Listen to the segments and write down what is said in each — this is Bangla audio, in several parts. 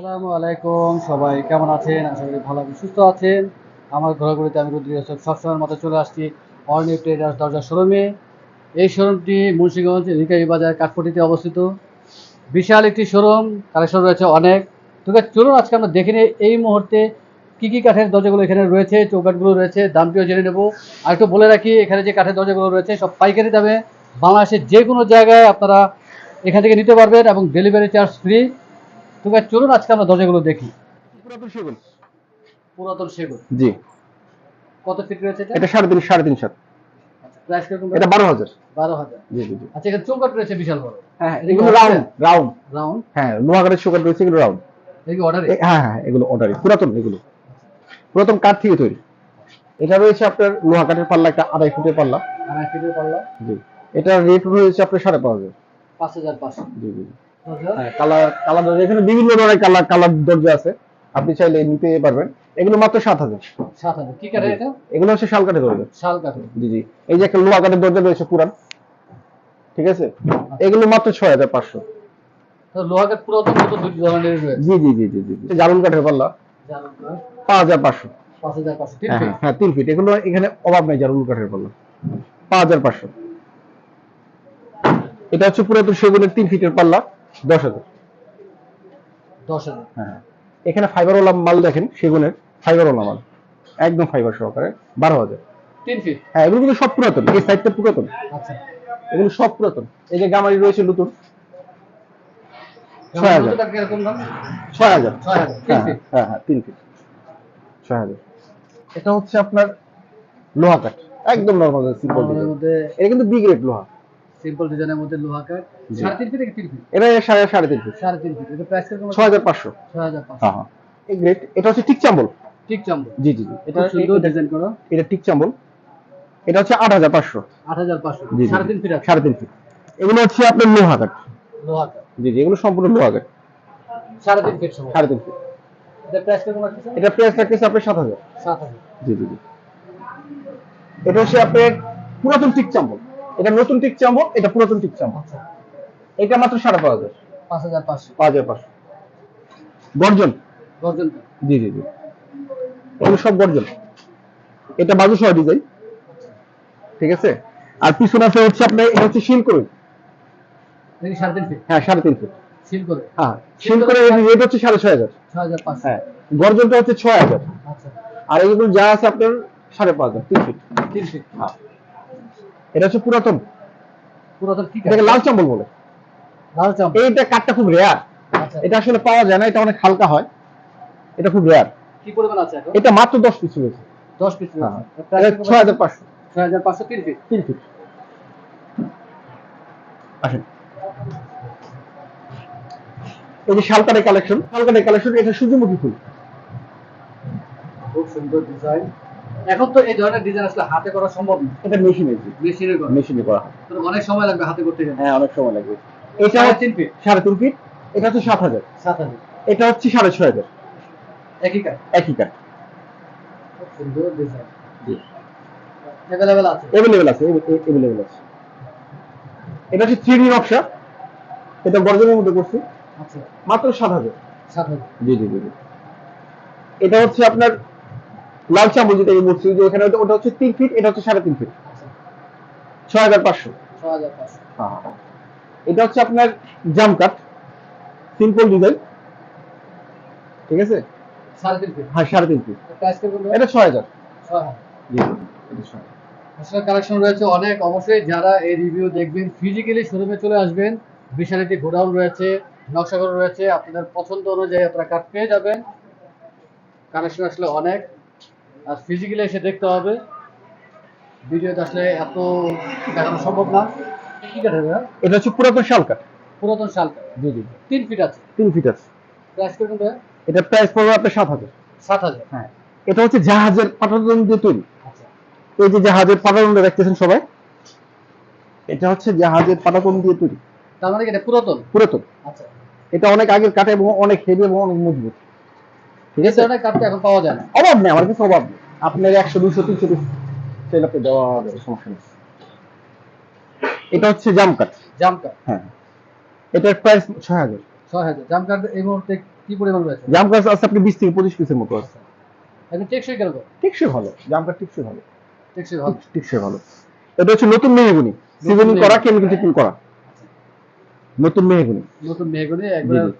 আসসালামু আলাইকুম, সবাই কেমন আছেন? আশা করি ভালো আছেন, সুস্থ আছেন। আমার ঘোরাঘুরিতে আমি রুদ্র ইউসুফ সবসময়ের মতো চলে আসছি অর্নিউ ট্রেডার্স দরজা শোরুমে। এই শোরুমটি মুন্সিগঞ্জ রিকাবি বাজার কাঠপটিতে অবস্থিত। বিশাল একটি শোরুম, কালেকশন রয়েছে অনেক। তবে চলুন আজকে আমরা দেখে নিই এই মুহূর্তে কী কী কাঠের দরজাগুলো এখানে রয়েছে, চৌকাঠগুলো রয়েছে, দামটিও জেনে নেব। আর একটু বলে রাখি, এখানে যে কাঠের দরজাগুলো রয়েছে, সব পাইকারি দামে। বাংলাদেশের যে কোনো জায়গায় আপনারা এখান থেকে নিতে পারবেন এবং ডেলিভারি চার্জ ফ্রি তো ভাই চলুন আজকে আমরা দরজাগুলো দেখি। পুরাতন সেগুন। পুরাতন সেগুন। জি। কত ফিট রয়েছে এটা? এটা সাড়ে তিন সাড়ে তিন সাত প্রাইস কীরকম এটা বারো হাজার। বারো হাজার। জি জি জি। আচ্ছা এখানে চৌকাট রয়েছে বিশাল বড়। হ্যাঁ এগুলো রাউন্ড রাউন্ড রাউন্ড হ্যাঁ সুগার রয়েছে এগুলো রাউন্ড এগুলো অর্ডারে হ্যাঁ হ্যাঁ এগুলো অর্ডারি পুরাতন এগুলো। পুরাতন কাঠ থেকে তৈরি। এটা রয়েছে আপনার লোহা কাঠের পাল্লা একটা আড়াই ফুটের পাল্লা। আড়াই ফিটের পাল্লা। জি। এটা রেট রয়েছে আপনার সাড়ে পাঁচ হাজার। পাঁচ হাজার পাঁচশো। জি জি। কালার কালার দরজা। এখানে বিভিন্ন ধরনের কালার কালার দরজা আছে। আপনি চাইলে নিতে পারবেন। এগুলো মাত্র সাত হাজার। সাত হাজার। কি কাঠের এটা? এগুলো হচ্ছে শাল কাঠের দরজা। শাল কাঠের। জি জি। এই যে একটা লোহা কাঠের দরজা রয়েছে পুরান। ঠিক আছে? এগুলো মাত্র ছয় হাজার পাঁচশো। লোহা কাঠ পুরাতন ধরনের রয়েছে। জি জি জি জি জি। জারুল কাঠের পাল্লা। জারুল কাঠ, পাঁচ হাজার পাঁচশো। পাঁচ হাজার পাঁচশো। হ্যাঁ হ্যাঁ, হ্যাঁ তিন ফিট। এগুলো এখানে অভাব নাই জারুল কাঠের পাল্লা। পাঁচ হাজার পাঁচশো। এটা হচ্ছে পুরাতন সেগুনের তিন ফিটের পাল্লা। দশ হাজার। দশ হাজার। হ্যাঁ। এখানে ফাইবারওয়ালা মাল দেখেন সেগুনের ফাইবারওয়ালা মাল। একদম ফাইবার সহকারে বারো হাজার। হ্যাঁ এগুলো কিন্তু সব পুরাতন এই সাইডটা পুরাতন। আচ্ছা। এগুলো সব পুরাতন। এই যে গামারি রয়েছে নতুন। ছয় হাজার। ছয় হাজার। ছয় হাজার তিন হ্যাঁ হ্যাঁ হ্যাঁ তিন ফিট ছয় হাজার। এটা হচ্ছে আপনার লোহা কাঠ। একদম নর্মাল সিম্পল এটা কিন্তু বিগ রেট লোহা। সিম্পল ডিজাইনের মধ্যে লোহা কাঠ। সাড়ে তিন ফিট তিন ফিট? এটা সাড়ে সাড়ে তিন ফিট। সাড়ে তিন ফিট। এটা প্রাইস কীরকম ছয় হাজার পাঁচশো। ছয় হাজার পাঁচশো। হ্যাঁ হ্যাঁ। এই গ্রেট এটা হচ্ছে টিক চাম্বল। ঠিক চাম্বু জি জি জি। এটা সুন্দর ডিজাইন করা। এটা টিক চাম্বল। এটা হচ্ছে আট হাজার পাঁচশো। আট হাজার পাঁচশো। সাড়ে তিন ফিট সাড়ে তিন ফিট। এগুলো হচ্ছে আপনার লোহা কাঠ। লোহা কাঠ। জি জি। এগুলো সম্পূর্ণ লোহা কাঠ। সাড়ে তিন ফিট সাড়ে তিন ফিট। এটা প্রাইস কীরকম আছে এটা প্রাইস রাখতেছে আপনার সাত হাজার। সাত হাজার। জি জি জি। এটা হচ্ছে আপনার পুরাতন টিক চাম্বল। এটা নতুন টিক চাম্বল এটা পুরাতন টিক চাম্বল আচ্ছা। এটা মাত্র সাড়ে পাঁচ হাজার। পাঁচ হাজার পাঁচশো। পাঁচ হাজার পাঁচশো। গর্জন? গর্জন জি জি জি। এগুলো সব গর্জন। এটা বাজু সহ ডিজাইন। ঠিক আছে? আর পিছনে আছে হচ্ছে আপনার এটা হচ্ছে শিল সাড়ে তিন ফিট? হ্যাঁ সাড়ে তিন ফুট। সিল করে? হ্যাঁ শিল করে রেট হচ্ছে সাড়ে ছয় হাজার। ছয় হাজার পাঁচশো। হ্যাঁ গর্জনটা হচ্ছে ছয় হাজার। আচ্ছা। আর এগুলো যা আছে আপনার সাড়ে পাঁচ হাজার তিন ফিট। তিন ফিট। হ্যাঁ। এটা হচ্ছে পুরাতন। পুরাতন কি এটাকে লাল চাম্বল বলে। লাল এইটা কাঠটা খুব রেয়ার আচ্ছা। এটা আসলে পাওয়া যায় না এটা অনেক হালকা হয়। এটা খুব রেয়ার কি পরিমাণ আছে এখন? এটা মাত্র দশ পিস রয়েছে দশ পিস হ্যাঁ। প্রাইস এটা ছয় হাজার পাঁচশো। ছয় হাজার পাঁচশো তিন ফিট তিন ফিট আসেন। এই যে কালেকশন শালকারের কালেকশন এটা সূর্যমুখী ফুল। খুব সুন্দর ডিজাইন এখন তো এই ধরনের ডিজাইন আসলে হাতে করা সম্ভব না। এটা মেশিনে মেশিনের করা। মেশিনে করা। তো অনেক সময় লাগবে হাতে করতে গেলে। হ্যাঁ অনেক সময় লাগবে। এটা হচ্ছে তিন ফিট সাড়ে তিন ফিট এটা হচ্ছে সাত হাজার। সাত হাজার। এটা হচ্ছে সাড়ে ছয় হাজার। একই কাঠ। একই কাঠ। সুন্দর ডিজাইন জি। অ্যাভেলেবেল আছে? আছে আছে। এটা হচ্ছে থ্রি নকশা। এটা গর্জনের মধ্যে করছি। আচ্ছা। মাত্র সাত হাজার। সাত হাজার। জি জি জি জি। এটা হচ্ছে আপনার লাল চামচ যেটা আমি বলছি যে ওটা- হচ্ছে তিন ফিট এটা হচ্ছে সাড়ে তিন ফিট ছয় হাজার পাঁচশো। পাঁচশো। এটা হচ্ছে আপনার জাম কাট সিম্পল ডিজাইন ঠিক আছে? হ্যাঁ সাড়ে তিন ফিট এটা ছয় হাজার। আসলে কালেকশন রয়েছে অনেক। অবশ্যই যারা এই রিভিউ দেখবেন ফিজিক্যালি শোরুমে চলে আসবেন বিশাল একটি গোডাউন রয়েছে নকশাগুলো রয়েছে। আপনাদের পছন্দ অনুযায়ী আপনারা কাঠ পেয়ে যাবেন। কালেকশন আসলে অনেক। আর ফিজিক্যালি এসে দেখতে হবে। ভিডিওতে আসলে এত দেখানো সম্ভব না। কি কাঠের ভাইয়া? এটা হচ্ছে পুরাতন শাল কাঠ। পুরাতন শাল কাঠ। জি জি। তিন ফিট আছে। তিন ফিট আছে। প্রাইস করবেন ভাইয়া? এটা প্রাইস পড়বে আপনার সাত হাজার। সাত হাজার। হ্যাঁ। এটা হচ্ছে জাহাজের পাটাতন দিয়ে তৈরি। আচ্ছা। এই যে জাহাজের পাটাতনটা দেখতেছেন সবাই এটা হচ্ছে জাহাজের পাটাতন দিয়ে তৈরি। তার মানে এটা পুরাতন? পুরাতন। আচ্ছা। এটা অনেক আগের কাঠে এবং অনেক হেভি এবং অনেক মজবুত। ঠিক আছে? ধরনের কাঠটা এখন পাওয়া যায় না। অভাব নেই আমার কাছে অভাব নেই। আপনার একশো দুশো তিনশো পিস আপনি দেওয়া যাবে সমস্যা নেই। এটা হচ্ছে জাম কাঠ। জাম কাঠ। হ্যাঁ। এটার প্রাইস ছয় হাজার। ছয় হাজার। জাম কাঠ এই মুহূর্তে কি কি পরিমাণ রয়েছে? জাম গাছ আছে আপনি বিশ থেকে পঁচিশ পিসের মতো আছে। এখন টেকসই টিকসই ভালো। জাম গাছ টিকসই ভালো। টেকসই ভালো। টিকসই ভালো। এটা হচ্ছে নতুন মেহগুনি। সিজনিং করা কেমিক্যাল ট্রিটমেন্ট করা? নতুন মেহগুনি। নতুন মেহগুনি একবার।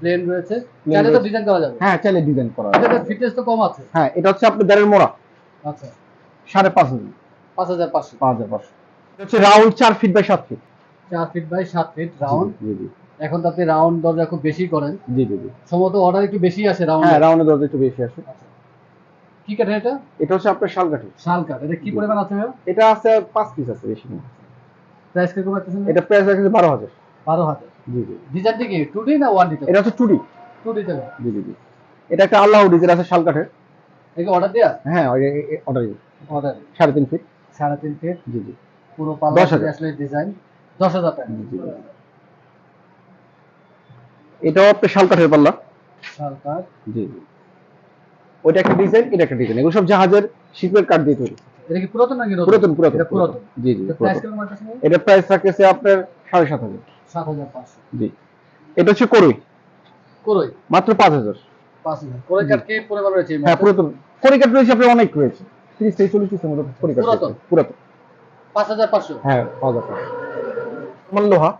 প্লেন রয়েছে চাইলে তো ডিজাইন করা যাবে। হ্যাঁ চাইলে ডিজাইন করা এটা ফিটনেস তো কম আছে। হ্যাঁ এটা হচ্ছে আপনার দেড়ের মোড়া। আচ্ছা। সাড়ে পাঁচ হাজার। পাঁচ হাজার পাঁচশো। পাঁচ হাজার পাঁচশো। এটা হচ্ছে রাউন্ড চার ফিট বাই সাত ফিট চার ফিট বাই সাত ফিট রাউন্ড এখন তো আপনি রাউন্ড দরজা খুব বেশি করেন। জি জি জি। সম্ভবত অর্ডার একটু বেশি আসে রাউন্ড হ্যাঁ রাউন্ডের দরজা একটু বেশি আসে। কি কাঠের এটা? এটা হচ্ছে আপনার শাল কাঠের শাল কাঠ। এটা কি পরিমাণ আছে এটা আছে পাঁচ পিস আছে বেশি না। প্রাইস কীরকম এটা প্রাইস আছে বারো হাজার। বারো হাজার। জি জি। ডিজাইনটা কি টু না ওয়ান এটা হচ্ছে টুডি টু ডি জি জি জি। এটা একটা আল্লাহ ডিজের আছে শাল কাঠের একে অর্ডার দেওয়া হ্যাঁ অর্ডার অর্ডার সাড়ে তিন ফিট সাড়ে তিন ফিট জি জি। পুরো পাল্লা আসলে ডিজাইন টাকা। জি। এটাও আপনার শাল কাঠের পাল্লা শাল কাঠ জি জি। ওইটা একটা ডিজাইন এটা একটা ডিজাইন এগুলো সব জাহাজের শিপের কাঠ দিয়ে তৈরি। এটা কি পুরাতন নাকি পুরাতন পুরাতন এটা পুরাতন। জি জি এটা প্রাইস থাকতেছে আপনার সাড়ে সাত হাজার। সাত হাজার পাঁচশো। জি। এটা হচ্ছে করই করই মাত্র পাঁচ হাজার। পাঁচ হাজার। করই কাঠ কি পরিমাণ রয়েছে হ্যাঁ পুরাতন। কড়ি কাঠ রয়েছে আপনার অনেক রয়েছে। তিরিশ থেকে চল্লিশ পিসের মতো কড়ি কাঠ পুরাতন? পুরাতন। পাঁচ হাজার পাঁচশো? হ্যাঁ আমার লোহা।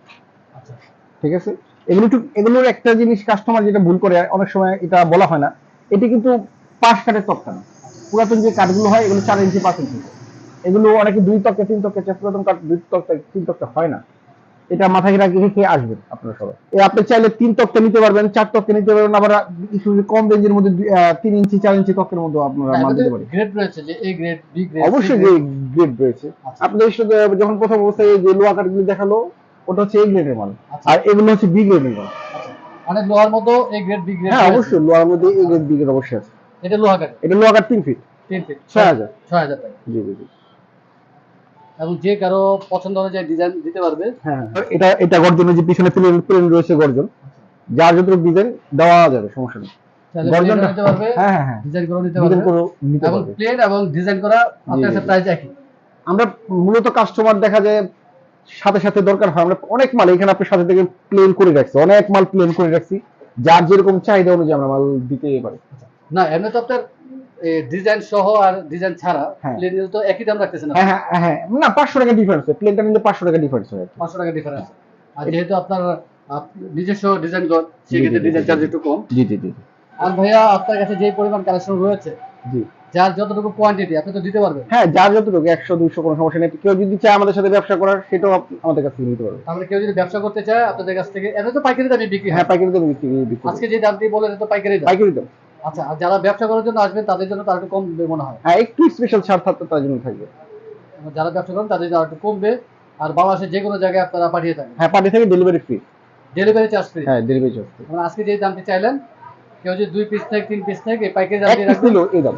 আচ্ছা। ঠিক আছে? এগুলো একটু এগুলোর একটা জিনিস কাস্টমার যেটা ভুল করে অনেক সময় এটা বলা হয় না। এটি কিন্তু পাঁচ কাঠের তক্তা না। পুরাতন যে কাঠগুলো হয় এগুলো চার ইঞ্চি পাঁচ ইঞ্চি এগুলো অনেকে দুই তক্তা তিন তক্তা পুরাতন কাঠ দুই তক্তা তিন তক্তা হয় না। এটা মাথায় রাখি আসবেন আপনারা সবাই। আপনি চাইলে তিন তক্তা নিতে পারবেন চার তক্তা নিতে পারবেন আবার একটু কম রেঞ্জের মধ্যে তিন ইঞ্চি চার ইঞ্চি তক্তের মধ্যে আপনারা মাল দিতে পারেন। গ্রেড রয়েছে যে এ গ্রেড বি গ্রেড অবশ্যই যে গ্রেড রয়েছে। আচ্ছা। আপনাদের সাথে যখন প্রথম অবস্থায় এই যে লোহা কাঠগুলো দেখাল ওটা হচ্ছে এ গ্রেডের মাল। আচ্ছা। আর এগুলো হচ্ছে বি গ্রেডের মাল। অনেক লোহার মতো এ গ্রেড বি গ্রেড হ্যাঁ অবশ্যই লোহার মধ্যে এ গ্রেড বি গ্রেড অবশ্যই আছে। এটা লোহা কাঠ এটা লোহা কাঠ তিন ফিট তিন ফিট ছয় হাজার। ছয় হাজার টাকা। জি জি। এবং যে কারও পছন্দ অনুযায়ী ডিজাইন দিতে পারবে। হ্যাঁ এটা এটা গর্জনের যে পিছনে প্লেন প্লেন রয়েছে গর্জন। যার যত ডিজাইন দেওয়া যাবে সমস্যা নেই। প্লেনও নিতে পারবে হ্যাঁ হ্যাঁ হ্যাঁ। ডিজাইন করে নিতে পারবে এবং প্লেন এবং ডিজাইন করা আপনার কাছে প্রাইস একই। আমরা মূলত কাস্টমার দেখা যায় সাথে সাথে দরকার হয়। আমরা অনেক মাল এখানে আপনার সাথে থেকে প্লেন করে রাখছি। অনেক মাল প্লেন করে রাখছি। যার যেরকম চাহিদা অনুযায়ী আমরা মাল দিতে পারি। না এমনি তো আপনার ডিজাইন সহ আর ডিজাইন ছাড়া হ্যাঁ। তো একই দাম রাখতেছেন হ্যাঁ হ্যাঁ হ্যাঁ না পাঁচশো টাকা ডিফারেন্স প্লেনটা নিলে পাঁচশো টাকা ডিফারেন্স হয় আর কি। পাঁচশো টাকা ডিফারেন্স আর যেহেতু আপনার নিজস্ব ডিজাইন কর সেক্ষেত্রে ডিজাইন চার্জ একটু কম। জি জি জি আর ভাইয়া আপনার কাছে যে পরিমাণ কালেকশন রয়েছে জি। যার যতটুকু কোয়ান্টিটি আপনি তো দিতে পারবেন। হ্যাঁ যার যতটুকু একশো দুইশো কোনো সমস্যা নেই। কেউ যদি চায় আমাদের সাথে ব্যবসা করার সেটাও আমাদের কাছ নিতে পারবে। তাহলে কেউ যদি ব্যবসা করতে চায় আপনাদের কাছ থেকে এটা তো পাইকারি দামে বিক্রি হ্যাঁ। পাইকারি দামে বিক্রি আজকে যে বলেন এটা তো পাইকারি দাম। পাইকারি দাম। আচ্ছা আর যারা ব্যবসা করার জন্য আসবেন তাদের জন্য তার একটু কম মনে হয়। হ্যাঁ একটু স্পেশাল ছাড় থাকতে তার জন্য থাকবে। যারা ব্যবসা করেন তাদের জন্য একটু কমবে। আর বাংলাদেশের যে কোনো জায়গায় আপনারা পাঠিয়ে থাকেন। হ্যাঁ পাঠিয়ে থাকে delivery free delivery charge free হ্যাঁ ডেলিভারি চার্জ মানে আজকে যে দামটি চাইলেন কেউ যদি দুই পিস থেকে তিন পিস থেকে এই দিয়ে পিস রাখবেন। এই দাম।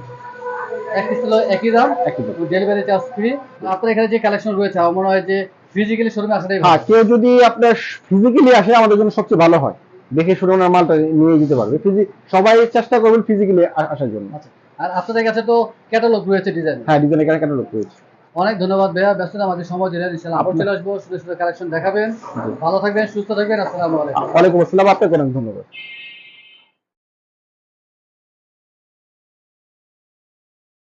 এক পিস হলো একই দাম। একই দাম। ডেলিভারি চার্জ ফ্রি আপনার এখানে যে কালেকশন রয়েছে আমার মনে হয় যে ফিজিক্যালি শোরুমে আসাটাই হ্যাঁ কেউ যদি আপনার ফিজিক্যালি আসে আমাদের জন্য সবচেয়ে ভালো হয়। দেখে শুনে ওনার মালটা নিয়ে যেতে পারবে। ফিজি সবাই চেষ্টা করবেন ফিজিক্যালি আসার জন্য। আচ্ছা। আর আপনাদের কাছে তো ক্যাটালগ রয়েছে ডিজাইন হ্যাঁ ডিজাইনের কাছে কেন লোক রয়েছে। অনেক ধন্যবাদ ভাইয়া ব্যস্ত আমাদের সময় জেনে দিচ্ছেন আবার চলে আসব সুন্দর সুন্দর কালেকশন দেখাবেন। ভালো থাকবেন সুস্থ থাকবেন আসসালামু আলাইকুম। ওয়ালাইকুম আসসালাম আপনাকে অনেক ধন্যবাদ।